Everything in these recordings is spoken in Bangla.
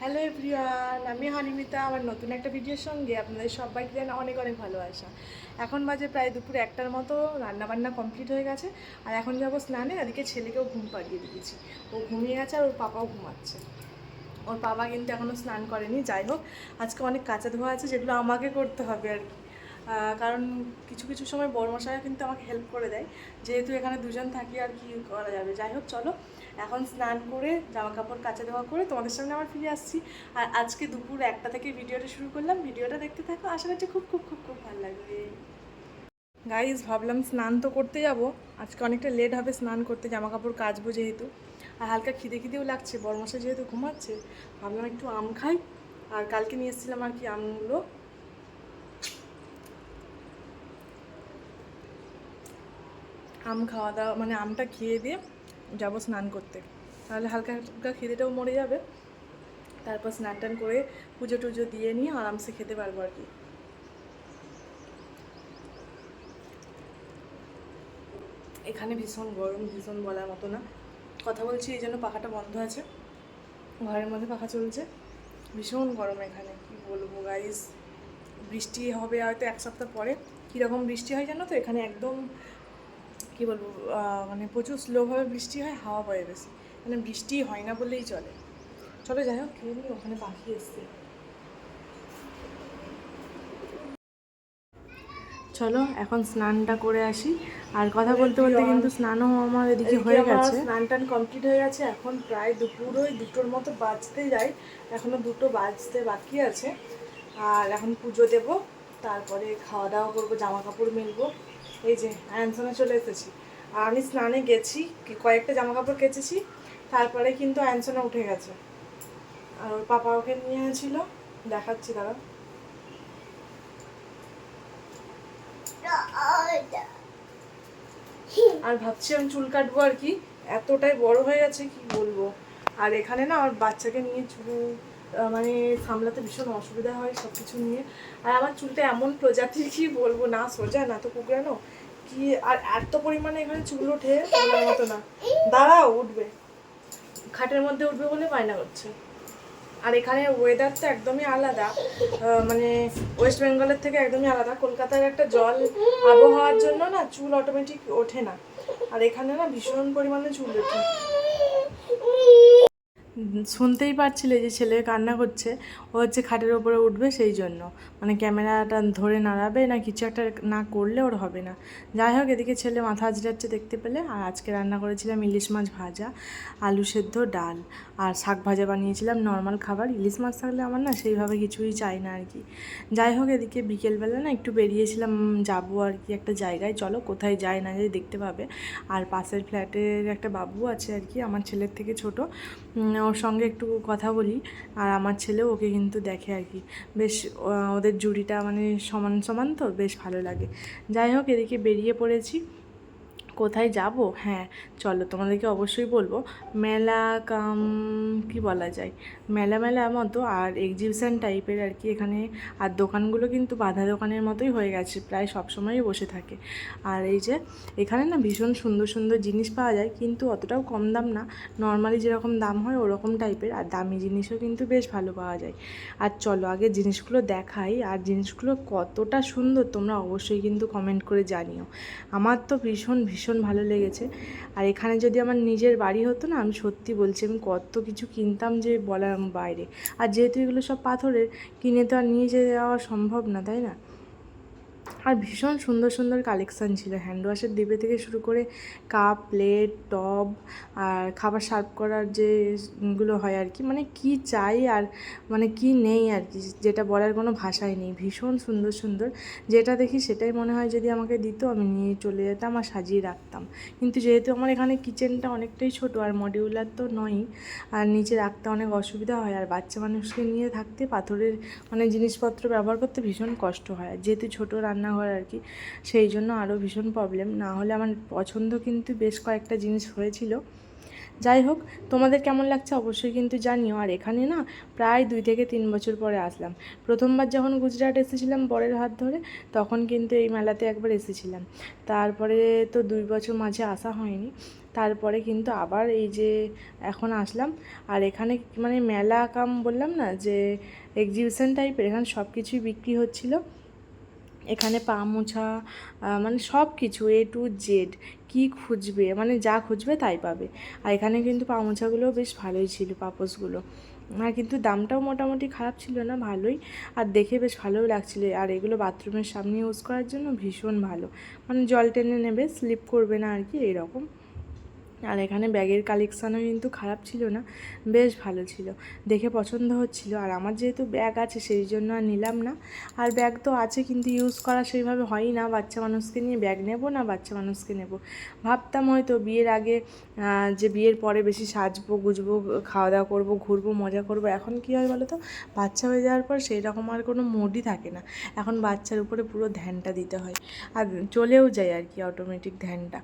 হ্যালো এভরিওয়ান আমি হানিমিতা, আমার নতুন একটা ভিডিওর সঙ্গে আপনাদের সবাইকে জানা অনেক অনেক ভালোবাসা। এখন বাজে প্রায় দুপুর একটার মতো, রান্নাবান্না কমপ্লিট হয়ে গেছে। আর এখন যাব স্নানে, এদিকে ছেলেকেও ঘুম পাড়িয়ে দিয়েছি। ও ঘুমিয়ে গেছে আর ওর পাপাও ঘুমাচ্ছে। ওর বাবা কিন্তু এখনও স্নান করেনি, যাই হোক। আজকে অনেক কাঁচা ধোয়া আছে, যেগুলো আমাকে করতে হবে আর কি। কারণ কিছু কিছু সময় বড় বড়মশাইও কিন্তু আমাকে হেল্প করে দেয়। যেহেতু এখানে দুজন থাকি, আর কি করা যাবে? যাই হোক, চলো। এখন স্নান করে, জামা কাপড় কাচা দেওয়া করে তোমাদের সামনে আবার ফিরে আসছি। আর আজকে দুপুর একটা থেকে ভিডিওটা শুরু করলাম। ভিডিওটা দেখতে থাকো। আশা করছি খুব খুব খুব খুব ভালো লাগবে। গাইজ ভাবলাম স্নান তো করতে যাব। আজকে অনেকটা লেট হবে স্নান করতে, জামা কাপড় কাচবো যেহেতু। আর হালকা খিদে খিদেও লাগছে বরমাসা যেহেতু ঘুমাচ্ছে, ভাবলাম একটু আম খাই। আর কালকে নিয়ে এসেছিলাম আর কি আমগুলো। আম খাওয়া দাওয়া মানে আমটা খেয়ে দিয়ে যাব স্নান করতে। তাহলে হালকা হালকা খিদেটাও মরে যাবে। তারপর স্নান টান করে পুজো টুজো দিয়ে নিয়ে আরামসে খেতে পারব আর কি। এখানে ভীষণ গরম, ভীষণ বলার মতো না। কথা বলছি এই জন্য পাখাটা বন্ধ আছে। ঘরের মধ্যে পাখা চলছে। ভীষণ গরম এখানে, কি বলব গাইস বৃষ্টি হবে হয়তো এক সপ্তাহ পরে। কীরকম বৃষ্টি হয় জানো তো? এখানে একদম কি বলব মানে প্রচুর স্লোভাবে বৃষ্টি হয় হাওয়া বয়ে বেশি। মানে বৃষ্টি হয় না বললেই চলে। চলো যাই হোক খেয়ে নিই ওখানে পাখি এসছে। চলো এখন স্নানটা করে আসি। আর কথা বলতে বলতে কিন্তু স্নানও আমার এদিকে হয়ে গেছে। স্নান টান কমপ্লিট হয়ে গেছে। এখন প্রায় দুপুর ওই দুটোর মতো বাজতে যাই। এখনও দুটো বাজতে বাকি আছে। আর এখন পুজো দেব তারপরে খাওয়া দাওয়া করব জামা কাপড় মেলবো। এই যে আয়নসনে চলে এসেছি। আর আমি স্নানে গেছি কয়েকটা জামা কাপড় কেচেছি, তারপরে কিন্তু আয়নসনে উঠে গেছে। আর ওর পাপা ওকে নিয়ে ছিল দেখাচ্ছি তারা আর ভাবছি আমি চুল কাটবো আর কি, এতটাই বড় হয়ে গেছে, কি বলব? আর এখানে না আমার বাচ্চাকে নিয়ে চুল মানে সামলাতে ভীষণ অসুবিধা হয় সব কিছু নিয়ে। আর আমার চুলটা এমন প্রজাতির কি বলব? না, সোজা, না তো কুকড়ানো। কি, আর এত পরিমাণে এখানে চুল ওঠে, বলার মতো না। দাঁড়াও, উঠবে। খাটের মধ্যে উঠবে বলে বায়না করছে। আর এখানে ওয়েদার তো একদমই আলাদা। মানে ওয়েস্ট বেঙ্গলের থেকে একদমই আলাদা। কলকাতার একটা জল আবহাওয়ার জন্য না চুল অটোমেটিক ওঠে না। আর এখানে না ভীষণ পরিমাণে চুল ওঠে। শুনতেই পারছিলে যে ছেলে কান্না করছে, ও হচ্ছে খাটের ওপরে উঠবে সেই জন্য। মানে ক্যামেরাটা ধরে নাড়াবে না কিছু একটা না করলে ওর হবে না। যাই হোক, এদিকে ছেলে মাথা আজরাচ্ছে দেখতে পেলে। আর আজকে রান্না করেছিলাম ইলিশ মাছ ভাজা, আলু সেদ্ধ, ডাল। আর শাক ভাজা বানিয়েছিলাম নর্মাল খাবার। ইলিশ মাছ থাকলে আমার না সেইভাবে কিছুই চাই না আর কি। যাই হোক, এদিকে বিকেলবেলা না একটু বেরিয়েছিলাম, যাব আর কি একটা জায়গায়। চলো, কোথায় যায় না যাই দেখতে পাবে। আর পাশের ফ্ল্যাটের একটা বাবু আছে আর কি, আমার ছেলের থেকে ছোট। ওর সঙ্গে একটু কথা বলি, আর আমার ছেলে ওকে কিন্তু দেখে আর কি। বেশ ওদের জুড়িটা মানে সমান সমান তো, বেশ ভালো লাগে। যাই হোক, এদিকে বেরিয়ে পড়েছি। কোথায় যাব? হ্যাঁ চলো তোমাদেরকে অবশ্যই বলব। মেলা কাম, কি বলা যায়? মেলা মেলা মতো আর এক্সিবিশন টাইপের আর কি এখানে আর দোকানগুলো কিন্তু বাধা দোকানের মতোই হয়ে গেছে, প্রায় সবসময়ই বসে থাকে। আর এই যে, এখানে না ভীষণ সুন্দর সুন্দর জিনিস পাওয়া যায়, কিন্তু অতটাও কম দাম না। নর্মালি যেরকম দাম হয় ওরকম টাইপের আর দামি জিনিসও কিন্তু বেশ ভালো পাওয়া যায়। আর চলো আগে জিনিসগুলো দেখাই, আর জিনিসগুলো কতটা সুন্দর তোমরা অবশ্যই কিন্তু কমেন্ট করে জানিও। আমার তো ভীষণ ভীষণ ভালো লেগেছে। আর এখানে যদি আমার নিজের বাড়ি হতো না, আমি সত্যি বলছি, আমি কত কিছু কিনতাম যে বলার বাইরে। আর যেহেতু এগুলো সব পাথরের, কিনে তো আর নিয়ে যাওয়া সম্ভব না, তাই না? আর ভীষণ সুন্দর সুন্দর কালেকশান ছিল। হ্যান্ড ওয়াশের ডিবে থেকে শুরু করে কাপ প্লেট টব আর খাবার সার্ভ করার যে গুলো হয় আর কি মানে কি চাই আর মানে কি নেই আর কি, যেটা বলার কোনো ভাষাই নেই। ভীষণ সুন্দর সুন্দর। যেটা দেখি সেটাই মনে হয় যদি আমাকে দিত আমি নিয়ে চলে যেতাম আর সাজিয়ে রাখতাম। কিন্তু যেহেতু আমার এখানে কিচেনটা অনেকটাই ছোট আর মডিউলার তো নয়ই আর নিচে রাখতে অনেক অসুবিধা হয় আর বাচ্চা মানুষকে নিয়ে থাকতে পাথরের মানে জিনিসপত্র ব্যবহার করতে ভীষণ কষ্ট হয়। আর যেহেতু ছোট রান্নাঘর আর কি। সেই জন্য আরও ভীষণ প্রবলেম না হলে আমার পছন্দ কিন্তু বেশ কয়েকটা জিনিস হয়েছিল। যাই হোক, তোমাদের কেমন লাগছে অবশ্যই কিন্তু জানিও। আর এখানে না প্রায় দুই থেকে তিন বছর পরে আসলাম। প্রথমবার যখন গুজরাট এসেছিলাম বরের হাত ধরে, তখন কিন্তু এই মেলাতে একবার এসেছিলাম। তারপরে তো দুই বছর মাঝে আসা হয়নি। তারপরে কিন্তু আবার এই যে এখন আসলাম। আর এখানে মানে মেলা কাম বললাম না যে এক্সিবিশন টাইপের এখানে সব কিছুই বিক্রি হচ্ছিল। এখানে পা মোছা মানে সব কিছু এ টু জেড কী খুঁজবে? মানে যা খুঁজবে তাই পাবে। আর এখানে কিন্তু পা মোছাগুলোও বেশ ভালোই ছিল পাপোসগুলো আর কিন্তু দামটাও মোটামুটি খারাপ ছিল না, ভালোই। আর দেখে বেশ ভালোও লাগছিল। আর এগুলো বাথরুমের সামনে ইউজ করার জন্য ভীষণ ভালো। মানে জল টেনে নেবে স্লিপ করবে না আর কি, এরকম। আর এখানে ব্যাগের কালেকশানও কিন্তু খারাপ ছিল না, বেশ ভালো ছিল। দেখে পছন্দ হচ্ছিল। আর আমার যেহেতু ব্যাগ আছে, সেই জন্য আর নিলাম না। আর ব্যাগ তো আছে, কিন্তু ইউজ করা সেইভাবে হয়ই না। বাচ্চা মানুষকে নিয়ে ব্যাগ নেব না, বাচ্চা মানুষকে নেব? ভাবতাম হয়তো বিয়ের আগে যে বিয়ের পরে বেশি সাজবো, গুজবো খাওয়া দাওয়া করব, ঘুরবো, মজা করব। এখন কী হয় বলো তো বাচ্চা হয়ে যাওয়ার পর সেই রকম আর কোনো মুডই থাকে না। এখন বাচ্চার উপরে পুরো ধ্যানটা দিতে হয়। আর চলেও যায় আর কি অটোমেটিক ধ্যানটা।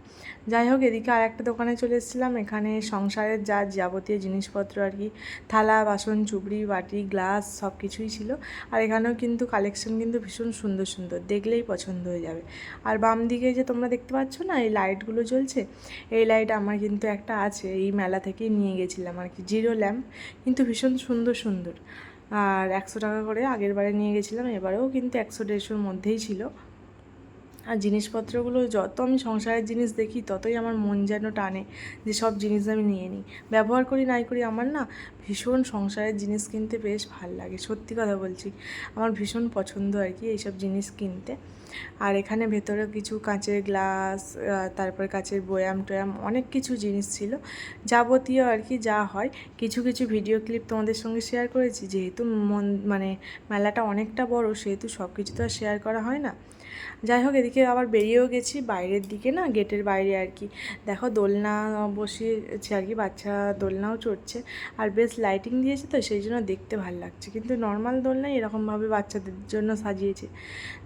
যাই হোক, এদিকে আর একটা দোকানে চলে এসেছিলাম। এখানে সংসারের যা যাবতীয় জিনিসপত্র আর কি, থালা, বাসন, চুবড়ি, বাটি, গ্লাস সব কিছুই ছিল। আর এখানেও কিন্তু কালেকশন কিন্তু ভীষণ সুন্দর সুন্দর, দেখলেই পছন্দ হয়ে যাবে। আর বাম দিকে যে তোমরা দেখতে পাচ্ছ না, এই লাইটগুলো জ্বলছে, এই লাইট আমার কিন্তু একটা আছে, এই মেলা থেকেই নিয়ে গেছিলাম আর কি জিরো ল্যাম্প কিন্তু ভীষণ সুন্দর সুন্দর। আর একশো টাকা করে আগের বারে নিয়ে গেছিলাম, এবারেও কিন্তু একশো দেড়শোর মধ্যেই ছিল। আর জিনিসপত্রগুলো যত আমি সংসারের জিনিস দেখি, ততই আমার মন যেন টানে যে সব জিনিস আমি নিয়ে নিই। ব্যবহার করি, নাই করি, আমার না ভীষণ সংসারের জিনিস কিনতে বেশ ভালো লাগে, সত্যি কথা বলছি। আমার ভীষণ পছন্দ আর কি এইসব জিনিস কিনতে। আর এখানে ভেতরে কিছু কাঁচের গ্লাস তারপর কাঁচের বয়াম টয়াম অনেক কিছু জিনিস ছিল। যাবতীয় আর কি যা হয়। কিছু কিছু ভিডিও ক্লিপ তোমাদের সঙ্গে শেয়ার করেছি। যেহেতু মন মানে মেলাটা অনেকটা বড়, সেহেতু সব কিছু তো আর শেয়ার করা হয় না। যাই হোক, এদিকে আবার বেরিয়েও গেছি, বাইরের দিকে না, গেটের বাইরে আর কি। দেখো, দোলনা বসিয়েছে আর কি, বাচ্চা দোলনাও চড়ছে। আর বেশ লাইটিং দিয়েছে তো, সেই জন্য দেখতে ভালো লাগছে। কিন্তু নর্মাল দোলনাই এরকমভাবে বাচ্চাদের জন্য সাজিয়েছে,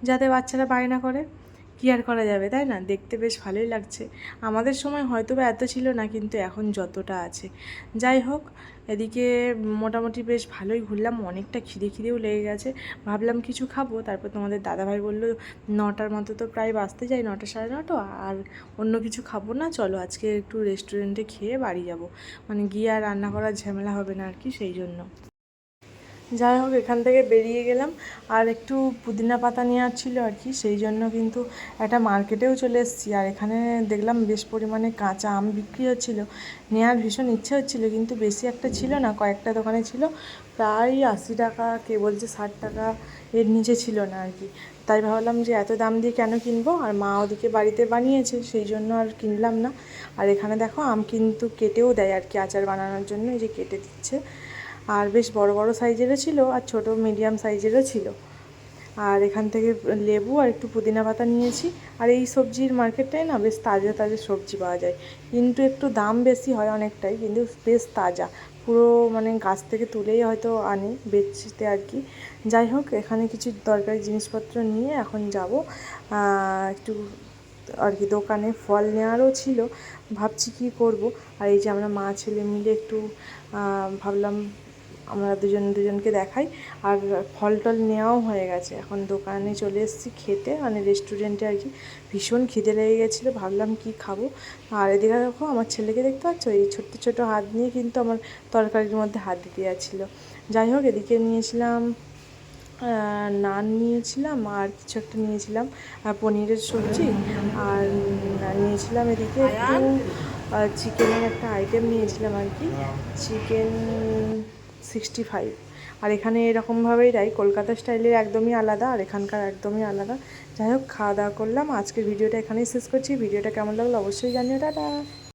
যাতে বাচ্চারা বায়না করে। কী আর করা যাবে, তাই না? দেখতে বেশ ভালোই লাগছে। আমাদের সময় হয়তো বা এত ছিল না, কিন্তু এখন যতটা আছে। যাই হোক, এদিকে মোটামুটি বেশ ভালোই ঘুরলাম। অনেকটা খিদে খিদেও লেগে গেছে। ভাবলাম কিছু খাব। তারপর তোমাদের দাদাভাই বলল, নটার মতো তো প্রায় বাঁচতে যায় নটা সাড়ে নটা। আর অন্য কিছু খাব না, চলো আজকে একটু রেস্টুরেন্টে খেয়ে বাড়ি যাব। মানে গিয়ে আর রান্না করার ঝামেলা হবে না আর কি, সেই জন্য। যাই হোক, এখান থেকে বেরিয়ে গেলাম। আর একটু পুদিনা পাতা নেওয়ার ছিল আর কি, সেই জন্য কিন্তু একটা মার্কেটেও চলে এসেছি। আর এখানে দেখলাম বেশ পরিমাণে কাঁচা আম বিক্রি হচ্ছিল। নেওয়ার ভীষণ ইচ্ছে হচ্ছিল, কিন্তু বেশি একটা ছিল না, কয়েকটা দোকানে ছিল। প্রায় আশি টাকা, কে বলছে ষাট টাকা এর নিচে ছিল না আর কি। তাই ভাবলাম যে এত দাম দিয়ে কেন কিনবো? আর মা ওদিকে বাড়িতে বানিয়েছে, সেই জন্য আর কিনলাম না। আর এখানে দেখো, আম কিন্তু কেটেও দেয় আর কি, আচার বানানোর জন্য এই যে কেটে দিচ্ছে। আর বেশ বড় বড় সাইজেরও ছিল আর ছোট মিডিয়াম সাইজেরও ছিল। আর এখান থেকে লেবু আর একটু পুদিনা পাতা নিয়েছি। আর এই সবজির মার্কেটটায় না বেশ তাজা তাজা সবজি পাওয়া যায়। কিন্তু একটু দাম বেশি হয় অনেকটাই, কিন্তু বেশ তাজা। পুরো মানে গাছ থেকে তুলেই হয়তো আনে, বেচতে আর কি। যাই হোক, এখানে কিছু দরকারি জিনিসপত্র নিয়ে এখন যাব। একটু আর কি দোকানে ফল নেওয়ারও ছিল। ভাবছি কি করব। আর এই যে আমরা মা ছেলে মিলে একটু ভাবলাম আমরা দুজন দুজনকে দেখাই। আর ফল টল নেওয়াও হয়ে গেছে। এখন দোকানে চলে এসেছি খেতে। মানে রেস্টুরেন্টে আর কি। ভীষণ খিদে লেগে গেছিল। ভাবলাম কি খাব? আর এদিকে দেখো, আমার ছেলেকে দেখতে পাচ্ছ? এই ছোট্ট ছোট হাত নিয়ে কিন্তু আমার তরকারির মধ্যে হাত দিতে যাচ্ছিল। যাই হোক, এদিকে নিয়েছিলাম নান নিয়েছিলাম, আর কিছু একটা নিয়েছিলাম। পনিরের সবজি। আর নিয়েছিলাম এদিকে একটু চিকেনের একটা আইটেম নিয়েছিলাম আর কি। চিকেন সিক্সটি ফাইভ আর এখানে এরকমভাবেই দেয়, কলকাতা স্টাইলের একদমই আলাদা আর এখানকার একদমই আলাদা। যাই হোক, খাওয়া দাওয়া করলাম। আজকের ভিডিওটা এখানেই শেষ করছি। ভিডিওটা কেমন লাগল অবশ্যই জানিও। টাটা!